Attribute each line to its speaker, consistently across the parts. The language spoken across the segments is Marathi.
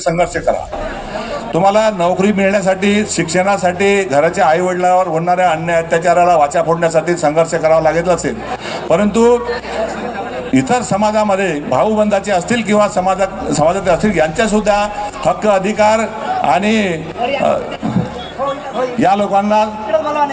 Speaker 1: संघर्ष करा. तुम्हाला नोकरी मिळण्यासाठी शिक्षणासाठी घराच्या आईवडिलावर होणाऱ्या अन्याय अत्याचाराला वाचा फोडण्यासाठी संघर्ष करावा लागत असेल. परंतु इतर समाजामध्ये भाऊबंधाचे असतील किंवा समाजात समाजाचे असतील यांच्यासुद्धा हक्क अधिकार आणि या लोकांना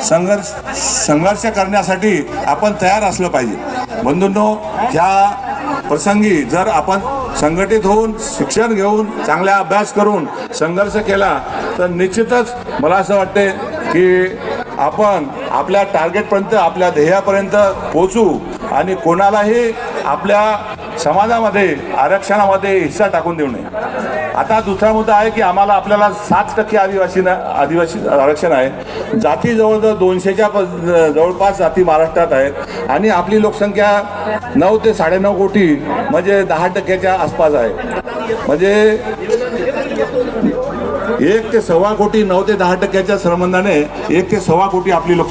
Speaker 1: संघर्ष संघर्ष करण्यासाठी आपण तयार असलं पाहिजे. बंधूंनो ह्या प्रसंगी जर आपण संघटित होऊन शिक्षण घेऊन चांगला अभ्यास करून संघर्ष केला तर निश्चितच मला असं वाटते की आपण आपल्या टार्गेटपर्यंत आपल्या ध्येयापर्यंत पोचू आणि कोणालाही आपल्या समाजामध्ये आरक्षणामध्ये हिस्सा टाकून देऊ नये. आता दुसरा मुद्दा आहे की आम्हाला आपल्याला सात टक्के आदिवासी आदिवासी आरक्षण आहे. जाती जवळजवळ दोनशेच्या प- जवळपास जाती महाराष्ट्रात आहेत. आणि आपली लोकसंख्या नऊ ते साडेनऊ कोटी म्हणजे दहा टक्क्याच्या आसपास आहे. म्हणजे एक ते सव्वा कोटी नऊ ते दहा टक्क्याच्या संबंधाने एक ते सव्वा कोटी आपली लोक